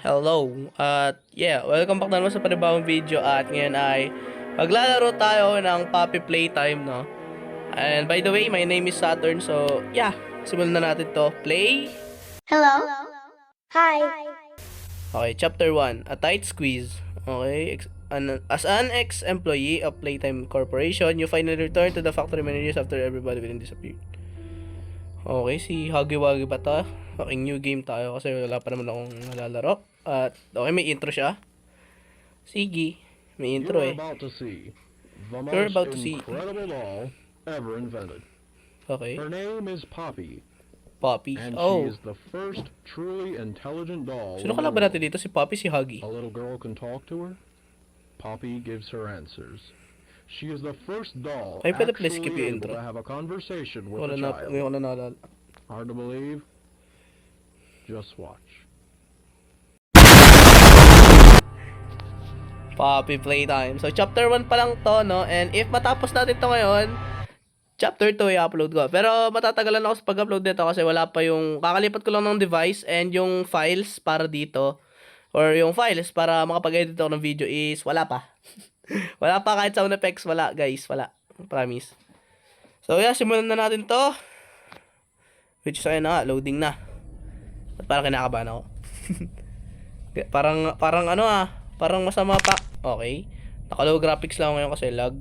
Hello. At yeah, welcome back na naman sa panibawang video at ngayon ay maglalaro tayo ng Puppy Playtime, no? And by the way, my name is Saturn. So, yeah, simulan na natin to. Play. Hello. Hi. Okay, chapter 1, a tight squeeze. Okay, an- as an ex-employee of Playtime Corporation, you finally return to the factory many years after everybody within disappeared. Okay, si Huggy Wuggy ba to? Okay, new game tayo kasi wala pa naman akong nalalaro. At okay, may intro siya. Sige, may intro You're eh. about to see the You're most about to see. incredible doll ever invented. Okay, Her name is Poppy, Poppy. and Oh, she is the first truly intelligent doll. sino kalaban natin dito? Si Poppy, si Huggy. A little girl can talk to her. Poppy gives her answers. She is the first doll Ay, pwede please skip yung intro. have a conversation with Wala a na, child. ngayon ko na naalala. Hard to believe? Just watch. Poppy Playtime. So, chapter 1 pa lang to, no? And if matapos natin to ngayon, chapter 2 i-upload ko. Pero matatagalan ako sa pag-upload nito kasi wala pa yung, kakalipat ko lang ng device and yung files para dito, or yung files para makapag-edit ako ng video is wala pa. wala pa kahit sound effects, wala guys, wala. Promise. So, yeah, simulan na natin to. Which is, ayun na loading na. At parang kinakabahan ako. parang, parang ano ah, parang masama pa. Okay. Naka-low graphics lang ngayon kasi lag.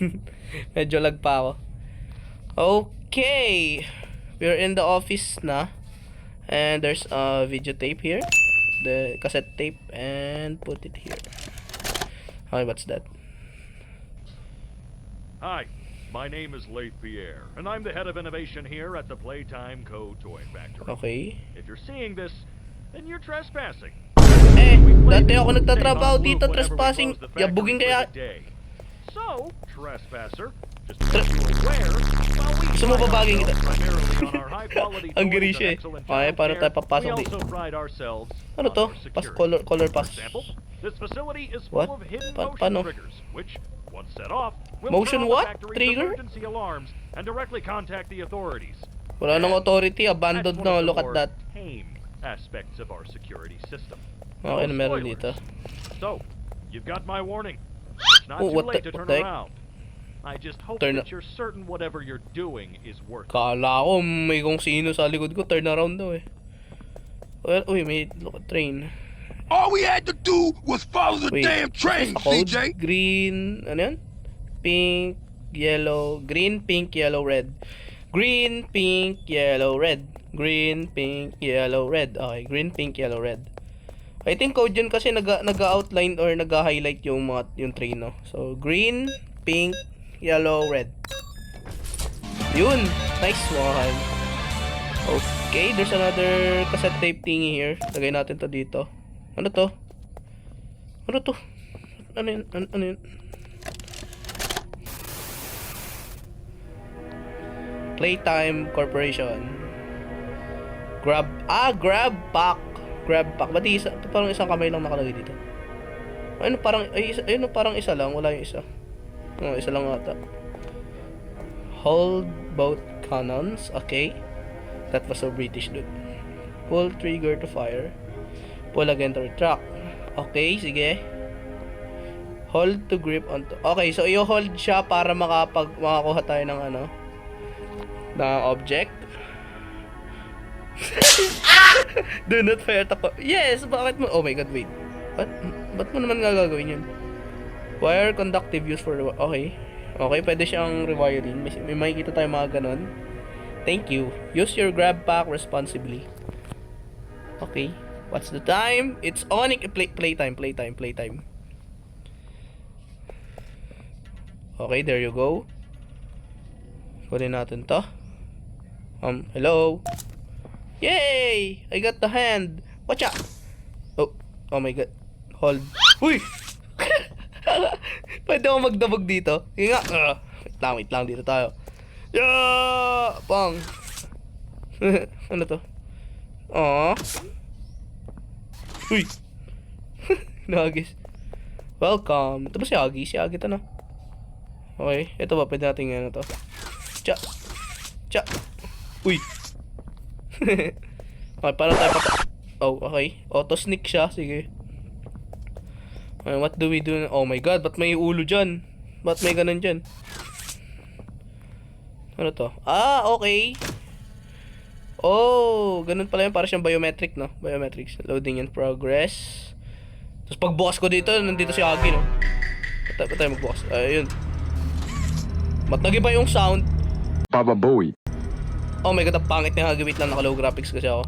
Medyo lag pa ako. Okay. We're in the office na. And there's a video tape here. The cassette tape. And put it here. Okay, what's that? Hi, my name is Leith Pierre, and I'm the head of innovation here at the Playtime Co. Toy Factory. Okay. If you're seeing this, then you're trespassing. Eh, dati ako nagtatrabaho dito loop whenever we trespassing. close the factory Yabugin kaya. So, trespasser, just to make you aware, while we Gusto mo babagin kita? Ang and siya eh. Okay, paano tayo papasok di- Ano to? Pass color color pass. What? Pa- motion paano? Motion what? Trigger? emergency alarms and directly contact the authorities. Wala nang authority, abandoned one na. Look at that. aspects of our security system. Okay, na No meron dito. So, you've got my warning. It's not Oh, too late to turn around. I just hope Turn that you're certain whatever you're doing is worth it. Kala ko may kung sino sa likod ko, turn around daw eh. Well, uy, may look at train. All we had to do was follow the Wait, damn train? CJ. Green, ano yan? Pink, yellow, green, pink, yellow, red. Green, pink, yellow, red. Green, pink, yellow, red. Okay, green, pink, yellow, red. I think code yun kasi nag nag-outline or nag-highlight yung mga yung train, no? So, green, pink, yellow, red. Yun! Nice one! Okay, there's another cassette tape thingy here. Lagay natin to dito. Ano to? Ano to? Ano yun? Ano, ano yun? Playtime Corporation. Grab, ah, grab pack. Grab pack. Ba't isa, parang isang kamay lang nakalagay dito? Ano parang, ay, isa, ayun, parang isa lang. Wala yung isa. Oh, isa lang ata. Hold both cannons. Okay. That was so British, dude. Pull trigger to fire. Pull again to retract. Okay, sige. Hold to grip onto. Okay, so i-hold siya para makapag makakuha tayo ng ano na object. Do not fire to Yes, bakit mo? Oh my god, wait. What? Ba't mo naman gagawin yun? Wire conductive use for Okay. Okay, pwede siyang rewiring. May, may makikita tayo mga ganon. Thank you. Use your grab pack responsibly. Okay. What's the time? It's on. Play, playtime, playtime, playtime. Okay, there you go. Kunin natin to. Um, hello? Yay! I got the hand. Watch out! Oh, oh my god. Hold. Uy! Pwede ako magdabog dito. Sige nga. Uh, wait lang, wait lang. Dito tayo. Yeah! Pang! ano to? Aww. Uy! Nagis. Welcome. Ito ba si Agi? Si Agi to na. Okay. Ito ba? Pwede natin ano to. Cha! Cha! Uy! okay, paano tayo pata... Oh, okay. Auto sneak siya. Sige. Uh, what do we do? Oh my god, ba't may ulo dyan? Ba't may ganun dyan? Ano to? Ah, okay. Oh, ganun pala yun. Para siyang biometric, no? Biometrics. Loading in progress. Tapos pagbukas ko dito, nandito si Agi, no? Ba't tayo magbukas? Ayun. Ba't nag-iba yung sound? Baba Bowie. Oh my god, ang pangit ni Hagi. Wait lang, naka-low graphics kasi ako.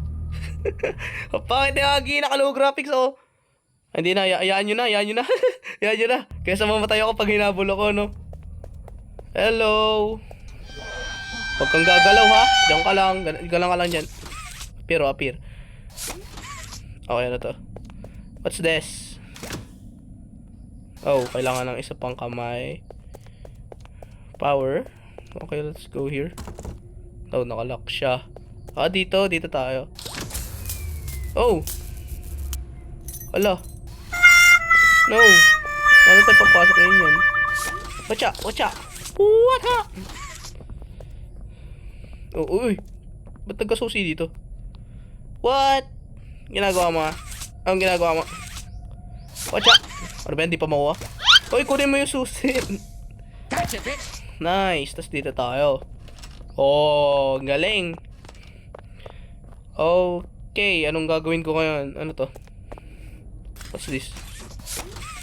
ang pangit ni Hagi, naka-low graphics ako. Hindi na, hayaan nyo na, hayaan nyo na. hayaan nyo na. Kaysa mamatay ako pag hinabol ako, no? Hello? Huwag kang gagalaw, ha? Diyan ka lang. Galang ka lang dyan. Appear, oh, appear. Okay, ano to? What's this? Oh, kailangan ng isa pang kamay. Power. Okay, let's go here. Oh, nakalock siya. Ah, dito. Dito tayo. Oh! Ala. No. Ano tayo papasok ngayon yan? Watcha! Watcha! What ha? Oh, uy. Ba't nagkasusi dito? What? Ginagawa mo ah? Anong ginagawa mo? Watcha! Ano ba yan? Di pa makuha? Uy, kunin mo yung susi. Nice. Tapos dito tayo. Oh, galing. Okay, anong gagawin ko ngayon? Ano to? What's this?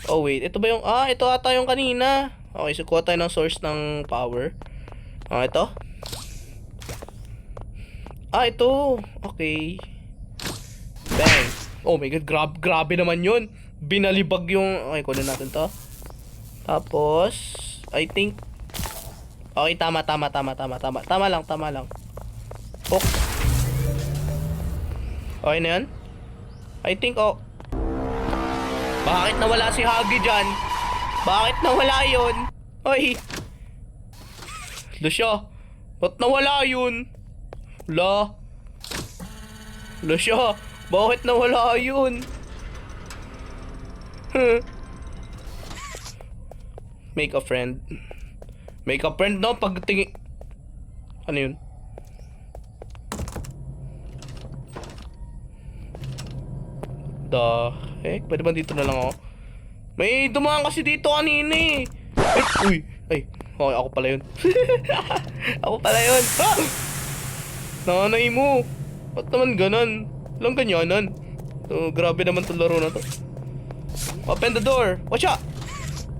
Oh wait, ito ba yung... Ah, ito ata yung kanina. Okay, so tayo ng source ng power. Ah, ito? Ah, ito. Okay. Bang. Oh my god, grab, grabe naman yun. Binalibag yung... Okay, kunin natin to. Tapos, I think... Okay, tama, tama, tama, tama, tama. Tama lang, tama lang. Hook. Okay na yan? I think, oh... Bakit nawala si Hagi dyan? Bakit nawala yun? Ay! Lucia! Ba't nawala yun? La? Lucia! Bakit nawala yun? Make a friend. Make a friend, no? Pag tingin... Ano yun? The heck? Pwede ba dito na lang ako? May dumaan kasi dito kanina eh. Uy. Ay, okay, ako pala yun. ako pala yun. Ah! Nanay mo. Ba't naman ganon? Walang ganyanan. Oh, grabe naman itong laro na to. Open the door. Watch out!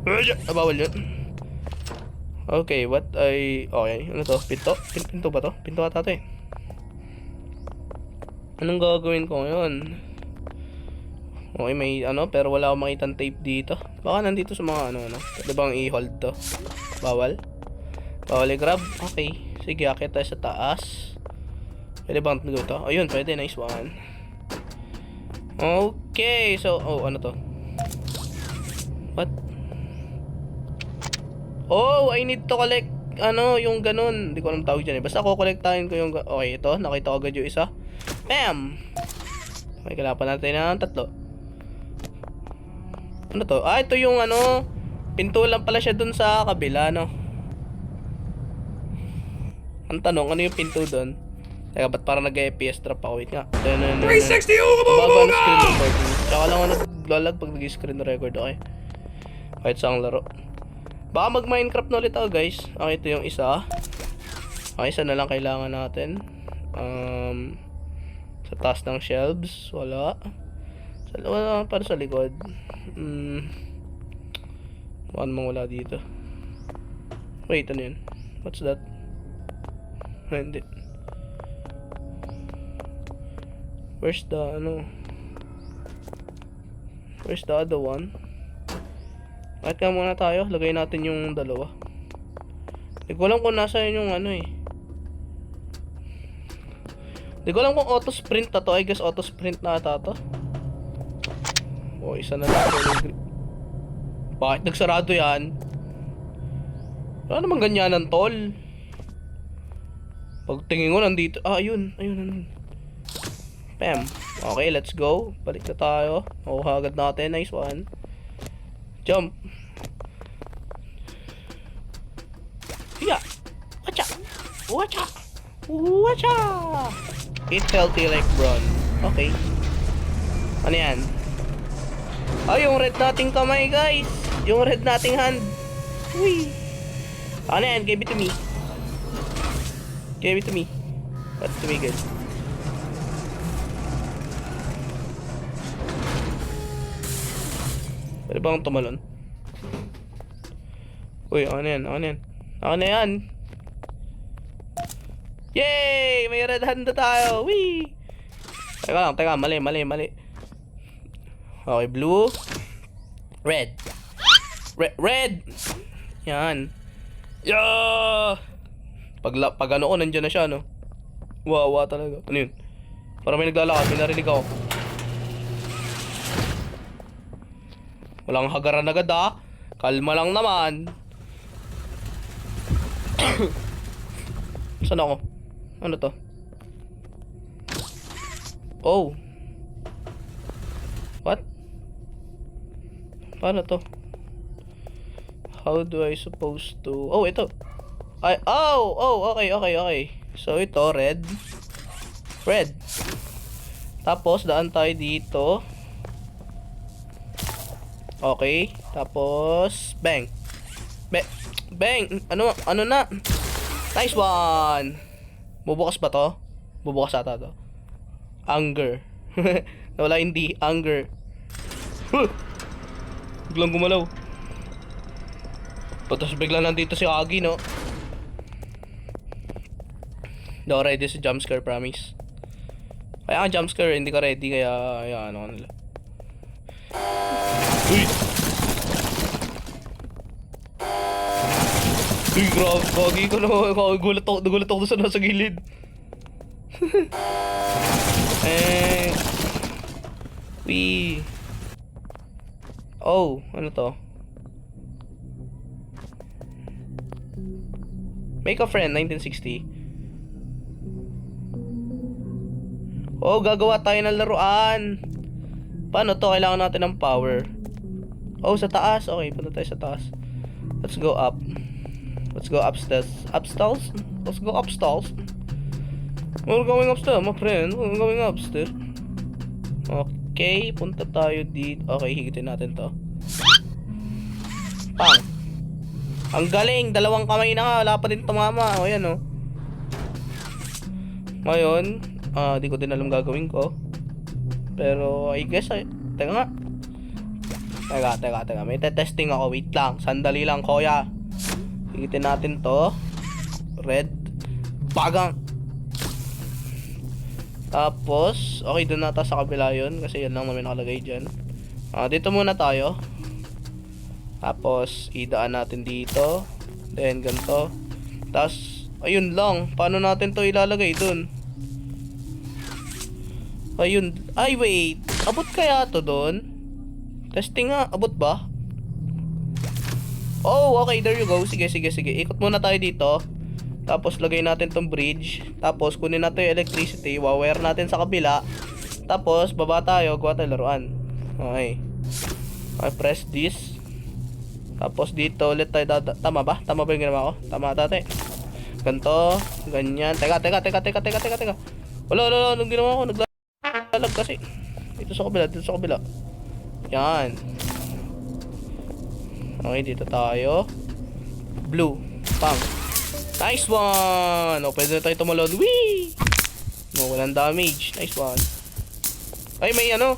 Ah, bawal yun. Okay, what I... Okay, ano to? Pinto? Pin- Pinto ba to? Pinto ata to eh. Anong gagawin ko ngayon? Okay, may ano, pero wala akong makitang tape dito. Baka nandito sa mga ano, ano. Pwede bang i-hold to? Bawal? Bawal i-grab? Okay. Sige, akit tayo sa taas. Pwede bang ito to? Ayun, pwede. Nice one. Okay, so, oh, ano to? What? Oh, I need to collect, ano, yung ganun. Hindi ko alam tawag dyan eh. Basta ako kolektahin ko yung, okay, ito. Nakita ko agad yung isa. Bam! Okay, kailangan natin ng tatlo. Ano to? Ah, ito yung ano, pinto lang pala siya dun sa kabila, no? Ang tanong, ano yung pinto dun? Teka, ba't parang nag-FPS drop ako? Wait nga. 360 Bago ang screen recording. Tsaka lang ako naglalag pag nag-screen record, okay? Kahit sa laro. Baka mag-Minecraft na ulit ako, guys. Okay, ito yung isa. Okay, isa na lang kailangan natin. Um, sa taas ng shelves, wala. Sa, wala para sa likod. Hmm. Baka namang wala dito. Wait, ano yun? What's that? Ah, hindi. Where's the, ano? Where's the other one? Kahit nga muna tayo, lagay natin yung dalawa. Hindi ko alam kung nasa yung ano eh. Hindi ko alam kung auto sprint na to. I guess auto sprint na ata to. Isa na lang. Bakit nagsarado yan? Wala namang ganyanan, tol. Pagtingin ko nandito. Ah, ayun. Ayun, ayun. Bam. Okay, let's go. Balik na tayo. Makuha agad natin. Nice one. Jump. Yeah. Watcha. Watcha. Watcha. Eat healthy like Bron. Okay. Ano yan? Ay, yung red nating kamay, guys. Yung red nating hand. Uy. Ano yan? Give it to me. Give it to me. What's to me, guys? Pwede ba akong tumalon? Uy, ano yan? Ano yan? Ano yan? Yay! May red hand na tayo! Wee! Teka lang, teka. Mali, mali, mali. Okay, blue. Red. Red! Red! Yan. Yeah! Pag, pag ano ko, nandiyan na siya, no? Wawa talaga. Ano yun? Parang may naglalakad, may narinig ako. Walang hagaran agad ah. Kalma lang naman. Saan ako? Ano to? Oh. What? Paano to? How do I supposed to... Oh, ito. Ay, oh, oh, okay, okay, okay. So, ito, red. Red. Tapos, daan tayo dito. Okay. Tapos, bang. Be bang. Ano, ano na? Nice one. Bubukas ba to? Bubukas ata to. Anger. Wala hindi. Anger. Huh! Biglang gumalaw. Tapos bigla nandito si Agi, no? Hindi ako ready sa jumpscare, promise. Kaya ang jumpscare, hindi ka ready, kaya, kaya ano ka nila. Uy! Uy, grabe, gagi ko na. Nagulat ako, nagulat ako sa nasa gilid. eh... Uy. Oh, ano to? Make a friend, 1960. Oh, gagawa tayo ng laruan. Paano to? Kailangan natin ng power. Oh, sa taas. Okay, punta tayo sa taas. Let's go up. Let's go upstairs. Upstairs? Let's go upstairs. We're going upstairs, my friend. We're going upstairs. Okay, punta tayo dito. Okay, higitin natin to. Pang. Ang galing, dalawang kamay na nga, wala pa din tumama. O yan o. Ngayon, ah, di ko din alam gagawin ko. Pero, I guess, ay, teka nga. Teka, teka, teka. May testing ako. Wait lang. Sandali lang, kuya. Higitin natin to. Red. Bagang. Tapos, okay, doon nata sa kabila yun. Kasi yan lang namin nakalagay dyan. Ah, dito muna tayo. Tapos, idaan natin dito. Then, ganito. Tapos, ayun lang. Paano natin to ilalagay dun? Ayun. Ay, wait. Abot kaya to dun? Testing nga. Abot ba? Oh, okay. There you go. Sige, sige, sige. Ikot muna tayo dito. Tapos, lagay natin tong bridge. Tapos, kunin natin yung electricity. Wawire natin sa kabila. Tapos, baba tayo. Gawa tayo laruan. Okay. Okay, press this. Tapos dito ulit tayo dada- Tama ba? Tama ba yung ginawa ko? Tama dati. Ganto. Ganyan. Teka, teka, teka, teka, teka, teka, teka. Wala, wala, wala. Anong ginawa ko? Naglalag kasi. Dito sa kabila, dito sa kabila. Yan. Okay, dito tayo. Blue. Pang. Nice one! O, pwede na tayo tumalon. Whee! No, walang damage. Nice one. Ay, may ano?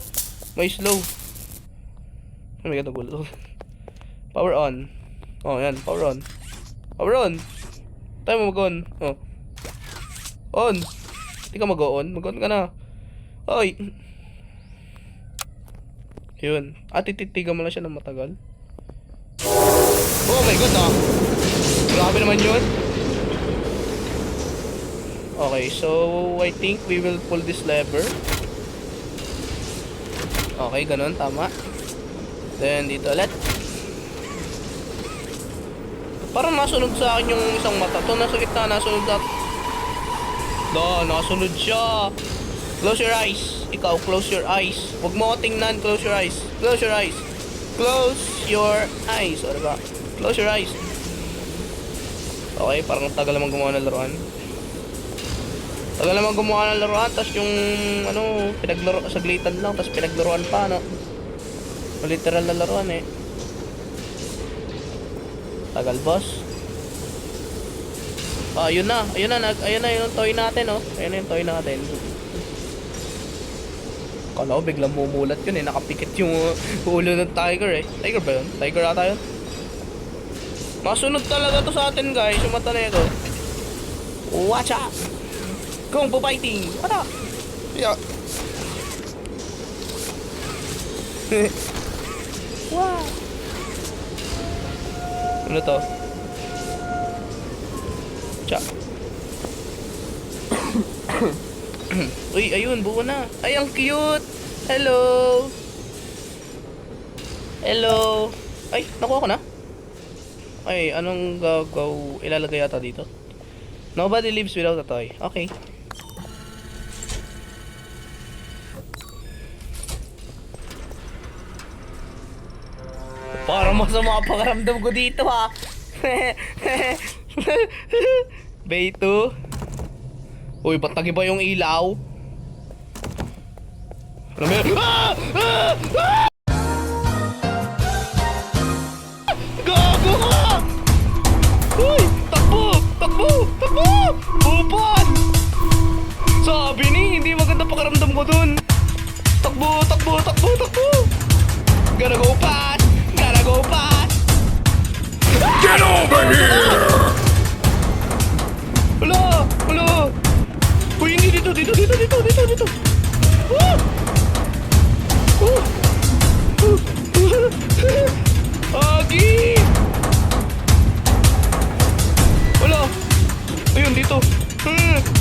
May slow. Oh my god, nagulat. Power on. Oh, yan. Power on. Power on. Tayo mo mag-on. Oh. On. Hindi ka mag-on. Mag-on ka na. Oy. Yun. At tititigan mo lang siya ng matagal. Oh my god, ah. Grabe naman yun. Okay, so I think we will pull this lever. Okay, ganun. Tama. Then, dito ulit. Parang nasunod sa akin yung isang mata. To nasa gitna, nasunod sa... Do, nasunod siya. Close your eyes. Ikaw, close your eyes. Huwag mo tingnan. Close your eyes. Close your eyes. Close your eyes. O, diba? Close your eyes. Okay, parang tagal naman gumawa ng laruan. Tagal naman gumawa ng laruan, tapos yung, ano, pinaglaro, saglitan lang, tapos pinaglaruan pa, no? Literal na laruan, eh. Tagal, boss. Ah, ayun na, ayun na, nag, ayun na yung toy natin, oh. Ayun na yung toy natin. Kala ko biglang mumulat yun, eh. Nakapikit yung uh, ulo ng tiger, eh. Tiger ba yun? Tiger ata yun? Masunod talaga to sa atin, guys. Yung mata na ito. Watch out! Kung po fighting! Ano? Yeah. wow! Ano to? Cha. Uy, ayun, buo na. Ay, ang cute! Hello! Hello! Ay, nakuha ko na. Ay, anong gagaw? Ilalagay yata dito. Nobody lives without a toy. Okay. Para masama ang pakaramdam ko dito ha. Bay 2. Uy, ba't nagiba yung ilaw? Ano ba yun? Ah! Ah! Ah! Gago ka! Uy! Takbo! Takbo! Takbo! Upan! Sabi ni, hindi maganda pakaramdam ko dun. Takbo! Takbo! Takbo! Takbo! Gotta go fast! Go fast! Get over here! Wala! Wala! Uy, hindi dito! Dito! Dito! Dito! Dito! Dito! Ah! Oh! Agi! Wala! Ayun, dito! Hmm!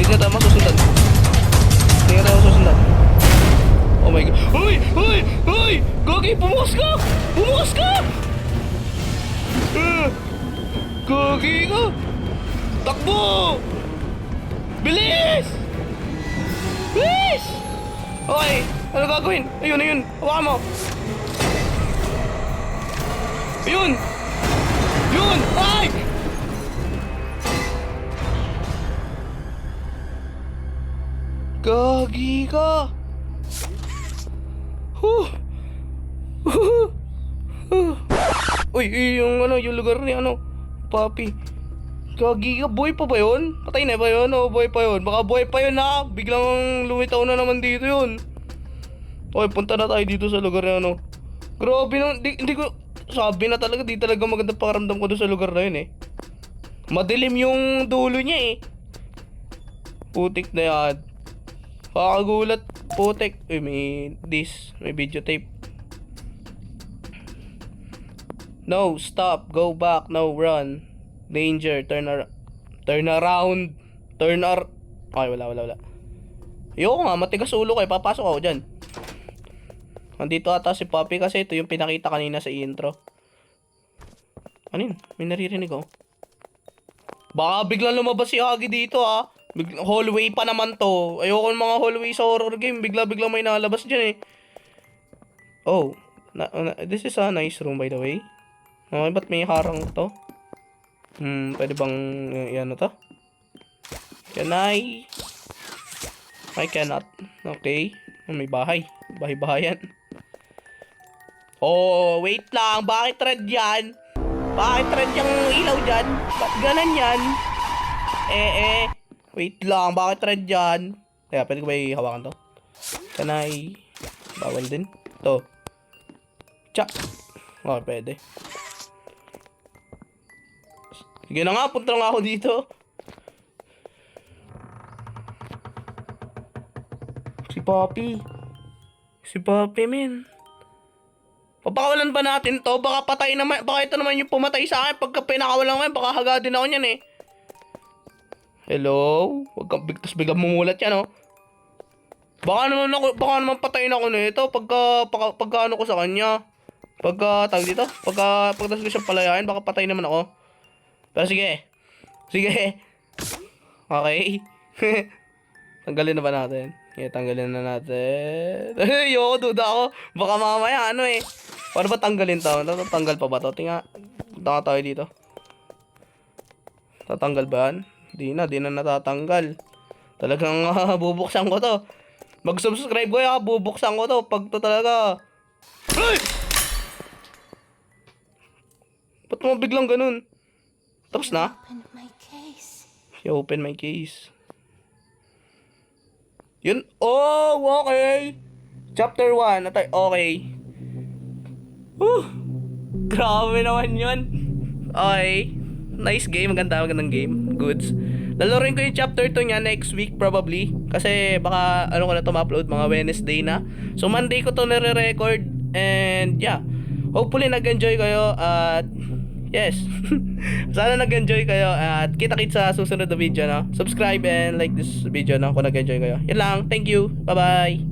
Dito tayo masusundan. Dito tayo masusundan. Oh my god. Uy! Uy! Uy! Gagi! Bumukas ka! Bumukas ka! Ah! Gagi ka! Takbo! Bilis! Bilis! Okay, ano gagawin? Ayun, ayun. Hawakan mo. Ayun! Yun! Ay! Gagi ka! Huh! Uy, yung ano, yung lugar ni ano, papi. Gagi ka, boy pa ba yun? Patay na ba yun? O boy pa yun? Baka boy pa yun ha? Biglang lumitaw na naman dito yun. Okay, punta na tayo dito sa lugar na ano. Grabe na, di, hindi ko, sabi na talaga, di talaga maganda pakaramdam ko doon sa lugar na yun eh. Madilim yung dulo niya eh. Putik na yan. Kakagulat, putik. Uy, may this, may videotape. No, stop, go back, no, run. Danger, turn ar turn around, turn ar... Okay, wala, wala, wala. Ayoko nga, matigas ulo ko eh, papasok ako dyan. Nandito ata si Poppy kasi ito yung pinakita kanina sa intro. Ano yun? May naririnig ako. Baka biglang lumabas si Agi dito ah. Big- hallway pa naman to. Ayoko ng mga hallway sa horror game. Bigla-bigla may nalabas dyan eh. Oh. Na, na- this is a nice room by the way. Okay, ba't may harang to? Hmm, pwede bang uh, yan to? Can I? I cannot. Okay. Oh, may bahay. Bahay-bahayan. Oh, wait lang. Bakit red yan? Bakit red yung ilaw dyan? Ba't ganan yan? Eh, eh. Wait lang. Bakit red yan? Kaya, pwede ko ba ihawakan to? Can I? Bawal din. To. Cha. Okay, pwede. Sige na nga, punta na nga ako dito. Si Poppy. Si Poppy, men. Papakawalan ba natin to? Baka patay naman, baka ito naman yung pumatay sa akin pagka pinakawalan ko yan, baka hagadin ako niyan eh. Hello? Huwag kang bigtas biglang mumulat yan, oh. Baka naman ako, baka naman patayin ako nito pagka, pagka, pagka ano ko sa kanya. Pagka, tawag dito, pagka, pagka ko siyang palayain, baka patay naman ako. Pero sige. Sige. Okay. Tanggalin na ba natin? Okay, tanggalin na natin. Ayoko, duda ako. Baka mamaya, ano eh. Paano ba tanggalin to? Tatanggal pa ba to? Tinga, punta tayo dito. Tatanggal ba yan? Di na, di na natatanggal. Talagang ah, bubuksan ko to. Mag-subscribe ko ya, bubuksan ko to. Pag to talaga. Ay! Ba't mo biglang ganun? Tapos na? You open my case. Yun. Oh, okay. Chapter 1. Natay, okay. Whew. Grabe naman yun. Okay. Nice game. Maganda, magandang game. Goods. Lalaroin ko yung chapter 2 niya next week probably. Kasi baka ano ko na to ma-upload mga Wednesday na. So Monday ko to nare-record. And yeah. Hopefully nag-enjoy kayo at yes. Sana nag-enjoy kayo at kita-kits sa susunod na video no. Subscribe and like this video no kung nag-enjoy kayo. Yan lang. Thank you. Bye-bye.